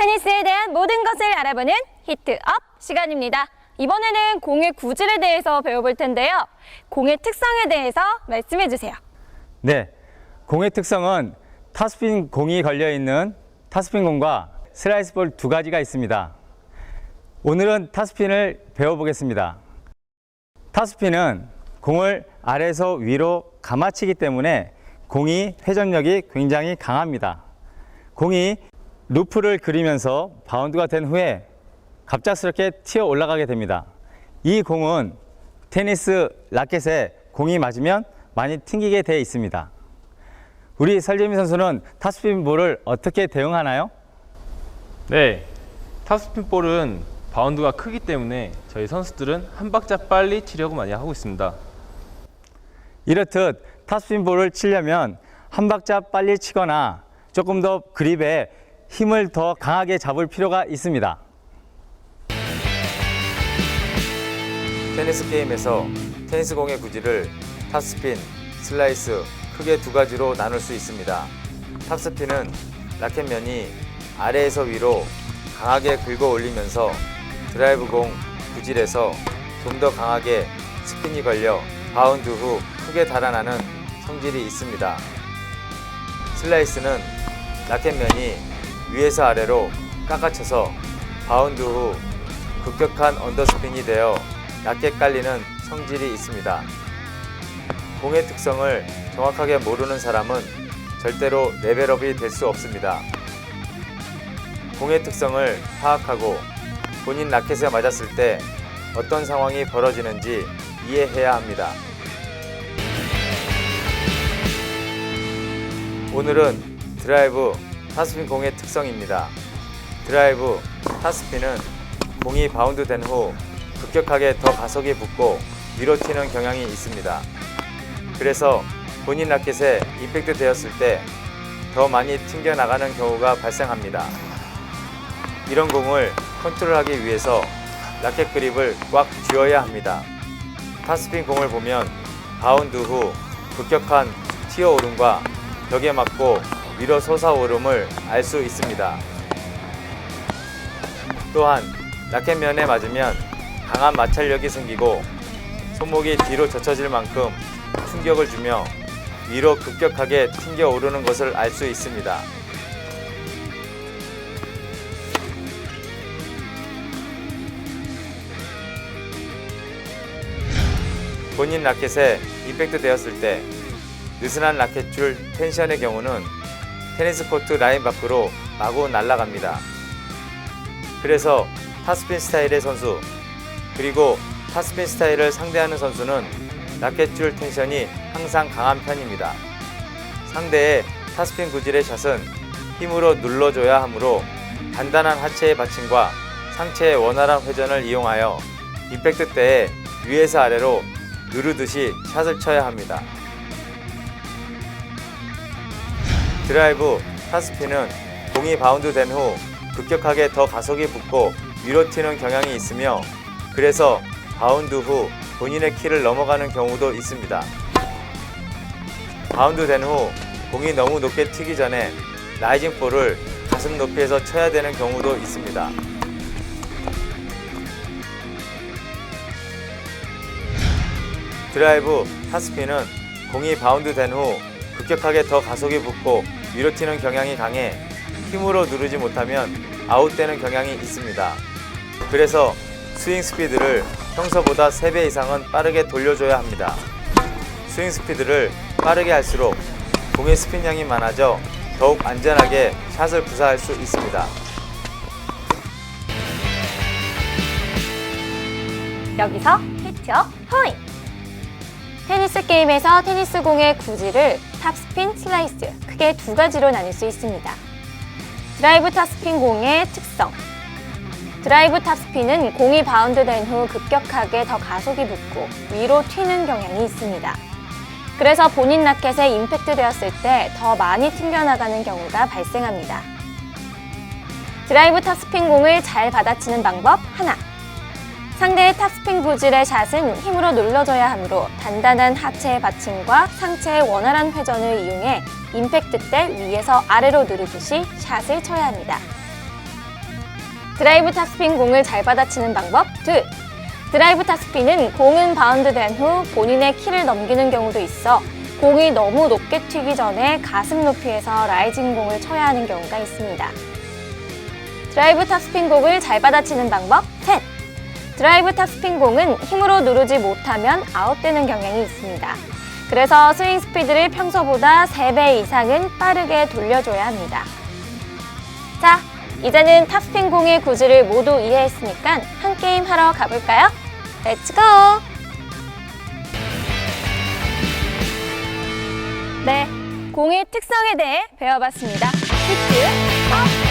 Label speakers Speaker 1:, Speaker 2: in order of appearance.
Speaker 1: 것을 알아보는 히트업 시간입니다. 이번에는 공의 구질에 대해서 배워볼 텐데요. 공의 특성에 대해서 말씀해 주세요.
Speaker 2: 네, 공의 특성은 타스핀 공이 걸려 있는 타스핀 공과 슬라이스 볼 두 가지가 있습니다. 오늘은 타스핀을 배워보겠습니다. 타스핀은 공을 아래에서 위로 감아치기 때문에 공이 회전력이 굉장히 강합니다. 공이 루프를 그리면서 바운드가 된 후에 갑작스럽게 튀어 올라가게 됩니다. 이 공은 테니스 라켓에 공이 맞으면 많이 튕기게 되어 있습니다. 우리 설재민 선수는 타스핀 볼을 어떻게 대응하나요?
Speaker 3: 네, 탑스핀 볼은 바운드가 크기 때문에 저희 선수들은 한 박자 빨리 치려고 많이 하고 있습니다.
Speaker 2: 이렇듯 타스핀 볼을 치려면 한 박자 빨리 치거나 조금 더 그립에 힘을 더 강하게 잡을 필요가 있습니다. 테니스 게임에서 테니스 공의 구질을 탑스핀, 슬라이스 크게 두 가지로 나눌 수 있습니다. 탑스핀은 라켓면이 아래에서 위로 강하게 긁어 올리면서 드라이브 공 구질에서 좀 더 강하게 스핀이 걸려 바운드 후 크게 달아나는 성질이 있습니다. 슬라이스는 라켓면이 위에서 아래로 깎아쳐서 바운드 후 급격한 언더스핀이 되어 낮게 깔리는 성질이 있습니다. 공의 특성을 정확하게 모르는 사람은 절대로 레벨업이 될 수 없습니다. 공의 특성을 파악하고 본인 라켓에 맞았을 때 어떤 상황이 벌어지는지 이해해야 합니다. 오늘은 드라이브 타스핀 공의 특성입니다. 드라이브 타스핀은 공이 바운드 된 후 급격하게 더 가속이 붙고 위로 튀는 경향이 있습니다. 그래서 본인 라켓에 임팩트 되었을 때 더 많이 튕겨 나가는 경우가 발생합니다. 이런 공을 컨트롤하기 위해서 라켓 그립을 꽉 쥐어야 합니다. 타스핀 공을 보면 바운드 후 급격한 튀어오름과 벽에 맞고 위로 솟아오름을 알 수 있습니다. 또한 라켓면에 맞으면 강한 마찰력이 생기고 손목이 뒤로 젖혀질 만큼 충격을 주며 위로 급격하게 튕겨 오르는 것을 알 수 있습니다. 본인 라켓에 임팩트 되었을 때 느슨한 라켓줄 텐션의 경우는 테니스 코트 라인 밖으로 마구 날아갑니다. 그래서 타스핀 스타일의 선수 그리고 타스핀 스타일을 상대하는 선수는 라켓줄 텐션이 항상 강한 편입니다. 상대의 타스핀 구질의 샷은 힘으로 눌러줘야 하므로 단단한 하체의 받침과 상체의 원활한 회전을 이용하여 임팩트 때에 위에서 아래로 누르듯이 샷을 쳐야 합니다. 드라이브, 타스핀은 공이 바운드 된 후 급격하게 더 가속이 붙고 위로 튀는 경향이 있으며 그래서 바운드 후 본인의 키를 넘어가는 경우도 있습니다. 바운드 된 후 공이 너무 높게 튀기 전에 라이징 볼을 가슴 높이에서 쳐야 되는 경우도 있습니다. 드라이브, 타스핀은 공이 바운드 된 후 급격하게 더 가속이 붙고 위로 튀는 경향이 강해 힘으로 누르지 못하면 아웃되는 경향이 있습니다. 그래서 스윙 스피드를 평소보다 3배 이상은 빠르게 돌려줘야 합니다. 스윙 스피드를 빠르게 할수록 공의 스핀량이 많아져 더욱 안전하게 샷을 구사할 수 있습니다.
Speaker 1: 여기서 히트업 포인트! 테니스 게임에서 테니스 공의 구질을 탑스핀, 슬라이스 크게 두 가지로 나눌 수 있습니다. 드라이브 탑스핀 공의 특성 드라이브 탑스핀은 공이 바운드된 후 급격하게 더 가속이 붙고 위로 튀는 경향이 있습니다. 그래서 본인 라켓에 임팩트 되었을 때 더 많이 튕겨나가는 경우가 발생합니다. 드라이브 탑스핀 공을 잘 받아치는 방법 하나. 상대의 탑스핀 구질의 샷은 힘으로 눌러줘야 하므로 단단한 하체의 받침과 상체의 원활한 회전을 이용해 임팩트 때 위에서 아래로 누르듯이 샷을 쳐야 합니다. 드라이브 탑스핀 공을 잘 받아치는 방법 둘. 드라이브 탑스핀은 공은 바운드된 후 본인의 키를 넘기는 경우도 있어 공이 너무 높게 튀기 전에 가슴 높이에서 라이징 공을 쳐야 하는 경우가 있습니다. 드라이브 탑스핀 공을 잘 받아치는 방법 셋. 드라이브 탑스핀 공은 힘으로 누르지 못하면 아웃되는 경향이 있습니다. 그래서 스윙 스피드를 평소보다 3배 이상은 빠르게 돌려줘야 합니다. 자, 이제는 탑스핀 공의 구질을 모두 이해했으니까 한 게임 하러 가볼까요? 렛츠고! 네, 공의 특성에 대해 배워봤습니다. 히트, 업,